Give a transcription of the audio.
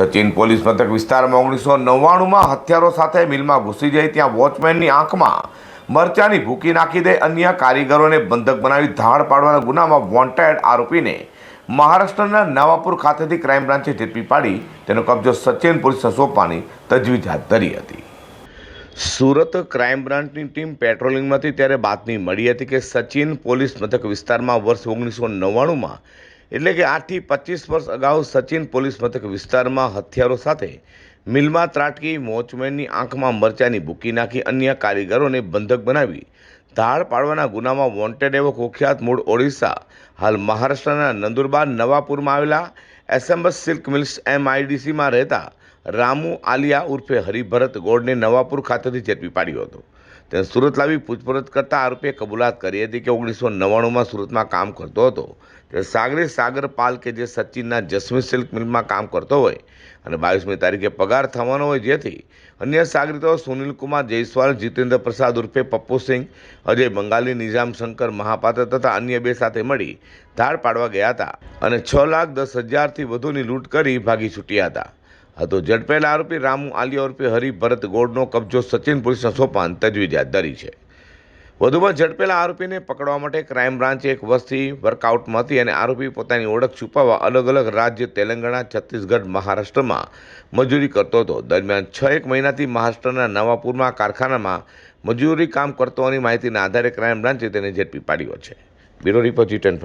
Sachin police મથક વિસ્તારમાં ઓગણીસો નવ્વાણુંમાં હથિયારો સાથે મિલમાં ઘૂસી જઈ ત્યાં વોચમેનની આંખમાં મરચાની ભૂકી નાખી દે અન્ય કારીગરોને બંધક બનાવી ધાડ પાડવાના ગુનામાં વોન્ટેડ આરોપીને મહારાષ્ટ્રના નવાપુર ખાતેથી ક્રાઇમ બ્રાન્ચે ઝડપી પાડી તેનો કબજો સચિન પોલીસને સોંપવાની તજવીજ હાથ ધરી હતી. સુરત ક્રાઇમ બ્રાન્ચની ટીમ પેટ્રોલિંગમાંથી ત્યારે બાતમી મળી હતી કે સચિન પોલીસ મથક વિસ્તારમાં વર્ષ ઓગણીસો નવ્વાણુંમાં એટલે કે આઠથી પચીસ વર્ષ અગાઉ સચિન પોલીસ મથક વિસ્તારમાં હથિયારો સાથે મિલમાં ત્રાટકી વોચમેનની આંખમાં મરચાની ભૂકી નાખી અન્ય કારીગરોને બંધક બનાવી ધાડ પાડવાના ગુનામાં વોન્ટેડ એવો કુખ્યાત મૂળ ઓડિશા. હાલ મહારાષ્ટ્રના નંદુરબાર, નવાપુરમાં આવેલા એસએમએસ સિલ્ક મિલ્સ એમઆઈડીસીમાં રહેતા રામુ આલિયા ઉર્ફે હરિભરત ગોળને નવાપુર ખાતેથી ઝડપી પાડ્યો હતો. તેને સુરત લાવી પૂછપરછ કરતા આરોપીએ કબૂલાત કરી હતી કે ઓગણીસો નવ્વાણુંમાં સુરતમાં કામ કરતો હતો. તે સાગરે સાગર પાલ કે જે સચિનના જસ્મી સિલ્ક મિલમાં કામ કરતો હોય અને બાવીસમી તારીખે પગાર થવાનો હોય જેથી અન્ય સાગરીતો સુનિલ કુમાર, જયસ્વાલ, જીતેન્દ્ર પ્રસાદ ઉર્ફે પપ્પુ સિંહ, અજય બંગાલી, નિઝામ શંકર મહાપાત્ર તથા અન્ય બે સાથે મળી ધાડ પાડવા ગયા હતા અને છ લાખ દસ હજારથી વધુની લૂંટ કરી ભાગી છૂટ્યા હતા. આ તો ઝડપેલા આરોપી રામુ આલિયા ઉર્ફે હરિ ભરત ગોળનો કબજો સચિન પોલીસના સોપાન તજવીજ હાથ ધરી છે. વધુમાં ઝડપેલા આરોપીને પકડવા માટે ક્રાઇમ બ્રાન્ચે એક વર્ષથી વર્કઆઉટમાં હતી અને આરોપી પોતાની ઓળખ છુપાવવા અલગ અલગ રાજ્ય તેલંગાણા, છત્તીસગઢ, મહારાષ્ટ્રમાં મજૂરી કરતો હતો. દરમિયાન છ એક મહિનાથી મહારાષ્ટ્રના નવાપુરમાં કારખાનામાં મજૂરી કામ કરતો હોવાની માહિતીના આધારે ક્રાઇમ બ્રાન્ચે તેને ઝડપી પાડ્યો છે. બ્યુરો રિપોર્ટ જી ટેન